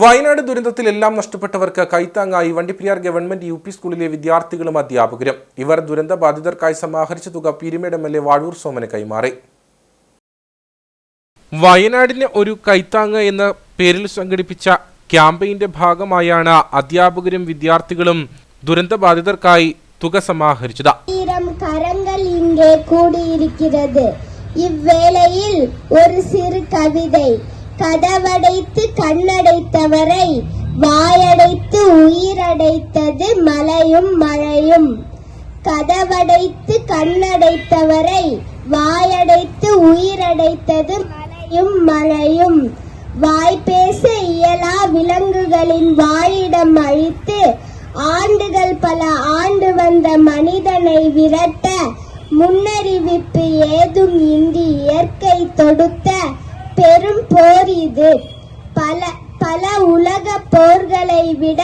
വയനാട് ദുരന്തത്തിൽ എല്ലാം നഷ്ടപ്പെട്ടവർക്ക് കൈത്താങ്ങായി വണ്ടിപ്പെരിയാർ ഗവൺമെന്റ് യു പി സ്കൂളിലെ വിദ്യാർത്ഥികളും അധ്യാപകരും. ഇവർ ദുരന്ത ബാധിതർക്കായി സമാഹരിച്ച തുക Peerumade M L A Vazhoor സോമന് കൈമാറി. വയനാടിന് ഒരു കൈത്താങ്ങ് എന്ന പേരിൽ സംഘടിപ്പിച്ച ക്യാമ്പയിന്റെ ഭാഗമായാണ് അധ്യാപകരും വിദ്യാർത്ഥികളും ദുരന്ത ബാധിതർക്കായി തുക സമാഹരിച്ചത്. ഒരു സിറു കവിത கதவடைத்து கண்ணடைத்தவரை வாயடைத்து உயிரடைத்தது மலையும் மழையும். கதவடைத்து கண்ணடைத்தவரை வாயடைத்து உயிரடைத்தது மலையும் மழையும். வாய் பேச இயலா விலங்குகளின் வாழிடம் அழித்து ஆண்டுகள் பல ஆண்டு வந்த மனிதனை விரட்ட முன்னறிவிப்பு ஏதும் இன்றி இயற்கை தொடுத்த பெரும் போர் இது பல பல உலக போர்களை விட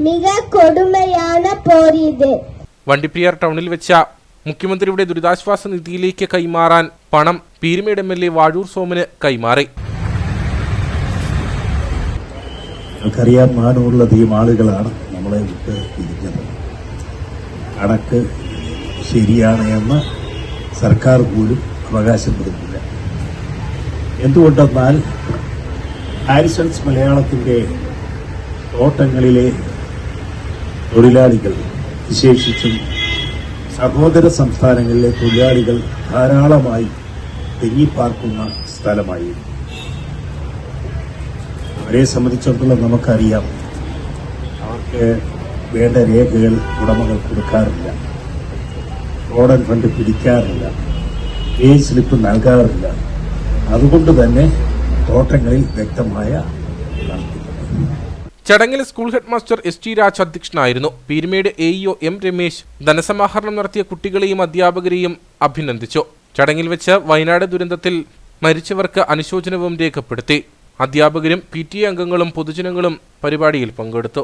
மிக கொடுமையான போர் இது വണ്ടിപ്പെരിയാർ ടൗണിൽ വെച്ച മുഖ്യമന്ത്രിയുടെ ദുരിതാശ്വാസ നിധിയിലേക്ക് കൈമാറാൻ പണം Peermade M L A Vazhoor സോമന് കൈമാറി നമുക്കറിയാം നാനൂറിലധികം ആളുകളാണ് നമ്മളെ വിട്ട് പിരിഞ്ഞത് കണക്ക് ശരിയാണ് എന്ന് സർക്കാർ പോലും അവകാശപ്പെടുന്നില്ല എന്തുകൊണ്ടെന്നാൽ ഹാരിസൺസ് മലയാളത്തിന്റെ തോട്ടങ്ങളിലെ തൊഴിലാളികൾ വിശേഷിച്ചും സഹോദര സംസ്ഥാനങ്ങളിലെ തൊഴിലാളികൾ ധാരാളമായി തിങ്ങിപ്പാർക്കുന്ന സ്ഥലമായി അവരെ സംബന്ധിച്ചിടത്തോളം നമുക്കറിയാം അവർക്ക് വേണ്ട രേഖകൾ ഉടമകൾ കൊടുക്കാറില്ല. റോഡൻ ഫണ്ട് പിടിക്കാറില്ല. പേ സ്ലിപ്പ് നൽകാറില്ല. അതുകൊണ്ട് തന്നെ തോട്ടങ്ങളിൽ വ്യക്തമായ. ചടങ്ങിൽ school head master S T Raj അധ്യക്ഷനായിരുന്നു. Peerumade A EO M Ramesh ധനസമാഹരണം നടത്തിയ കുട്ടികളെയും അധ്യാപകരെയും അഭിനന്ദിച്ചു. ചടങ്ങിൽ വെച്ച് വയനാട് ദുരന്തത്തിൽ മരിച്ചവർക്ക് അനുശോചനവും രേഖപ്പെടുത്തി. അധ്യാപകരും പി ടി അംഗങ്ങളും പൊതുജനങ്ങളും പരിപാടിയിൽ പങ്കെടുത്തു.